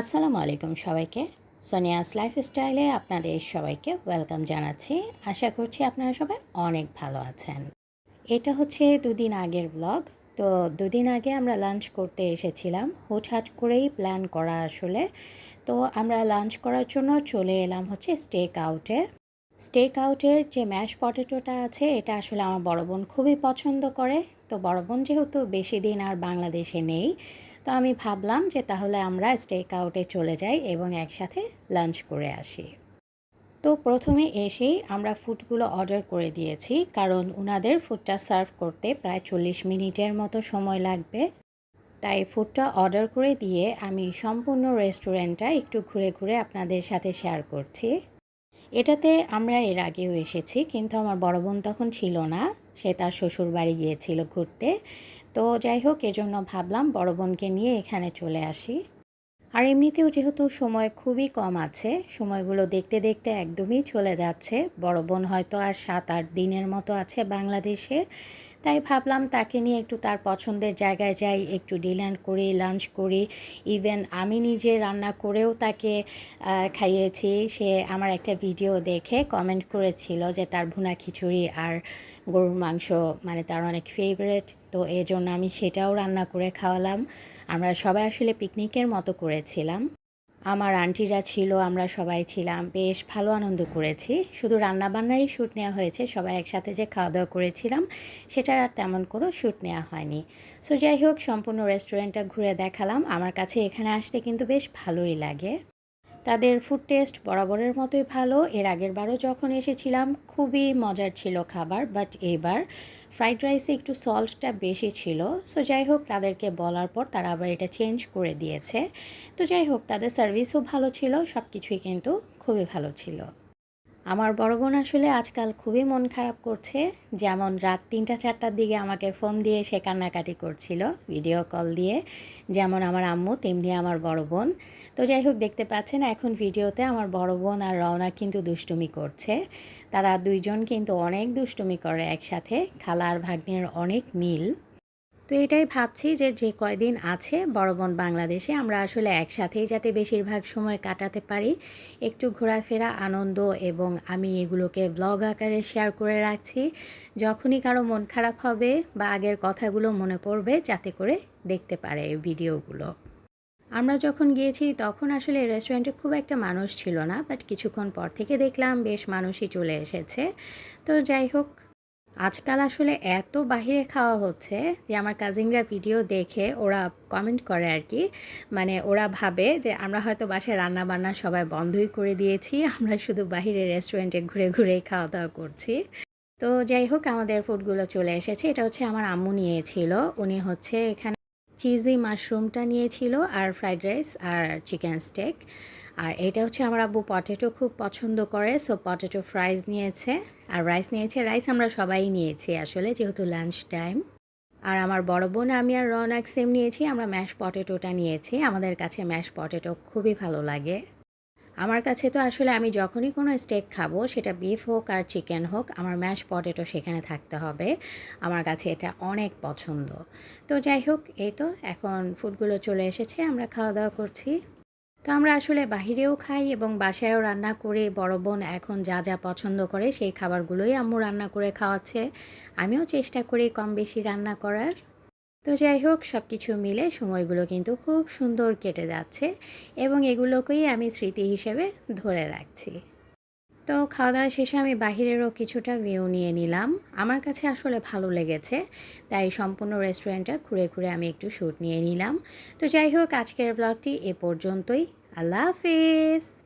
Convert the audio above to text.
আসসালামু আলাইকুম সবাইকে। সোনিয়াস লাইফস্টাইলে আপনাদের সবাইকে ওয়েলকাম জানাচ্ছি। আশা করছি আপনারা সবাই অনেক ভালো আছেন। এটা হচ্ছে দুদিন আগের ব্লগ তো দুদিন আগে আমরা লাঞ্চ করতে এসেছিলাম। হুটহাট করেই প্ল্যান করা আসলে। তো আমরা লাঞ্চ করার জন্য চলে এলাম হচ্ছে স্টেক আউটে স্টেক আউটের যে ম্যাশ পটেটোটা আছে, এটা আসলে আমার বড় বোন খুবই পছন্দ করে। তো বড় বোন যেহেতু বেশি দিন আর বাংলাদেশে নেই তো আমি ভাবলাম যে তাহলে আমরা স্টেক আউটে চলে যাই এবং একসাথে লাঞ্চ করে আসি। তো প্রথমে এসেই আমরা ফুডগুলো অর্ডার করে দিয়েছি, কারণ ওনাদের ফুডটা সার্ভ করতে প্রায় চল্লিশ মিনিটের মতো সময় লাগবে। তাই ফুডটা অর্ডার করে দিয়ে আমি সম্পূর্ণ রেস্টুরেন্টটা একটু ঘুরে ঘুরে আপনাদের সাথে শেয়ার করছি। এটাতে আমরা এর আগেও এসেছি, কিন্তু আমার বড় বোন তখন ছিল না। সে তার শ্বশুর বাড়ি গিয়েছিল ঘুরতে। তো যাই হোক, এজন্য ভাবলাম বড় বোনকে নিয়ে এখানে চলে আসি। আর এমনিতেও যেহেতু সময় খুবই কম আছে, সময়গুলো দেখতে দেখতে একদমই চলে যাচ্ছে। বড় বোন হয়তো আর সাত আট দিনের মতো আছে বাংলাদেশে। তাই ভাবলাম তাকে নিয়ে একটু তার পছন্দের জায়গায় যাই, একটু ডিনার করি, লাঞ্চ করি। ইভেন আমি নিজে রান্না করেও তাকে খাইয়েছি। সে আমার একটা ভিডিও দেখে কমেন্ট করেছিল যে তার ভুনা খিচুড়ি আর গরুর মাংস মানে তার অনেক ফেভারেট তো এই জন্য আমি সেটাও রান্না করে খাওয়ালাম। আমরা সবাই আসলে পিকনিকের মতো করেছিলাম। আমার আন্টিরা ছিল, আমরা সবাই ছিলাম। বেশ ভালো আনন্দ করেছি। শুধু রান্নাবান্নারই শ্যুট নেওয়া হয়েছে, সবাই একসাথে যে খাওয়া দাওয়া করেছিলাম, সেটার আর তেমন কোনো শ্যুট নেওয়া হয়নি। সো যাই হোক, সম্পূর্ণ রেস্টুরেন্টটা ঘুরে দেখালাম। আমার কাছে এখানে আসতে কিন্তু বেশ ভালোই লাগে। তাদের ফুড টেস্ট বরাবরের মতোই ভালো। এর আগের বারও যখন এসেছিলাম, খুবই মজার ছিল খাবার বাট এবার ফ্রাইড রাইসে একটু সল্টটা বেশি ছিল। সো যাই হোক, তাদেরকে বলার পর তারা আবার এটা চেঞ্জ করে দিয়েছে। তো যাই হোক, তাদের সার্ভিসও ভালো ছিল সব কিছুই কিন্তু খুবই ভালো ছিল। আমার বড় বোন আসলে আজকাল খুবই মন খারাপ করছে। যেমন রাত তিনটা, চারটার দিকে আমাকে ফোন দিয়ে সে কান্নাকাটি করছিল ভিডিও কল দিয়ে। যেমন আমার আম্মু, তেমনি আমার বড় বোন। তো যাই হোক, দেখতে পাচ্ছেন এখন ভিডিওতে আমার বড় বোন আর রওনা কিন্তু দুষ্টুমি করছে। তারা দুইজন কিন্তু অনেক দুষ্টুমি করে একসাথে। খালা আর ভাগ্নের অনেক মিল। তো এটাই ভাবছি যে যে কয়দিন আছে বড় বোন বাংলাদেশে, আমরা আসলে একসাথেই যাতে বেশিরভাগ সময় কাটাতে পারি। একটু ঘোরাফেরা, আনন্দ এবং আমি এগুলোকে ব্লগ আকারে শেয়ার করে রাখছি। যখনই কারও মন খারাপ হবে বা আগের কথাগুলো মনে পড়বে, যাতে করে দেখতে পারে এই ভিডিওগুলো। আমরা যখন গিয়েছি, তখন আসলে রেস্টুরেন্টে খুব একটা মানুষ ছিল না বাট কিছুক্ষণ পর থেকে দেখলাম বেশ মানুষই চলে এসেছে। তো যাই হোক আজকাল আসলে এত বাহিরে খাওয়া হচ্ছে যে আমার কাজিনরা ভিডিও দেখে ওরা কমেন্ট করে আর কি মানে ওরা ভাবে যে আমরা হয়তো বাসায় রান্না বান্না সবাই বন্ধই করে দিয়েছি, আমরা শুধু বাহিরে রেস্টুরেন্টে ঘুরে ঘুরেই খাওয়া দাওয়া করছি। তো যাই হোক, আমাদের ফুডগুলো চলে এসেছে। এটা হচ্ছে আমার আম্মু নিয়েছিল। উনি হচ্ছে এখানে চিজি মাশরুমটা নিয়েছিল আর ফ্রাইড রাইস আর চিকেন স্টেক আর এটা হচ্ছে আমার আব্বু পটেটো খুব পছন্দ করে সো পটেটো ফ্রাইজ নিয়েছে। আর রাইস নিয়েছে রাইস আমরা সবাই নিয়েছি আসলে, যেহেতু লাঞ্চ টাইম আর আমার বড় বোন, আমি আর রনাক সেম নিয়েছি, আমরা ম্যাশ পটেটোটা নিয়েছি। আমাদের কাছে ম্যাশ পটেটো খুবই ভালো লাগে। আমার কাছে তো আসলে আমি যখনই কোনো স্টেক খাব, সেটা বিফ হোক আর চিকেন হোক, আমার ম্যাশ পটেটো সেখানে থাকতে হবে। আমার কাছে এটা অনেক পছন্দ। তো যাই হোক, এই তো, এখন ফুডগুলো চলে এসেছে, আমরা খাওয়া দাওয়া করছি। তো আমরা আসলে বাহিরেও খাই এবং বাসায়ও রান্না করে বড় বোন এখন যা যা পছন্দ করে সেই খাবারগুলোই আম্মু রান্না করে খাওয়াচ্ছে। আমিও চেষ্টা করি কম বেশি রান্না করার। তো যাই হোক সব কিছু মিলে সময়গুলো কিন্তু খুব সুন্দর কেটে যাচ্ছে এবং এগুলোকেই আমি স্মৃতি হিসেবে ধরে রাখছি। তো খাওয়া দাওয়া শেষে আমি বাহিরেরও কিছুটা ভিউ নিয়ে নিলাম। আমার কাছে আসলে ভালো লেগেছে, তাই সম্পূর্ণ রেস্টুরেন্টটা ঘুরে ঘুরে আমি একটু শ্যুট নিয়ে নিলাম। তো যাই হোক, আজকের ব্লগটি এ পর্যন্তই। আল্লাহ হাফিজ!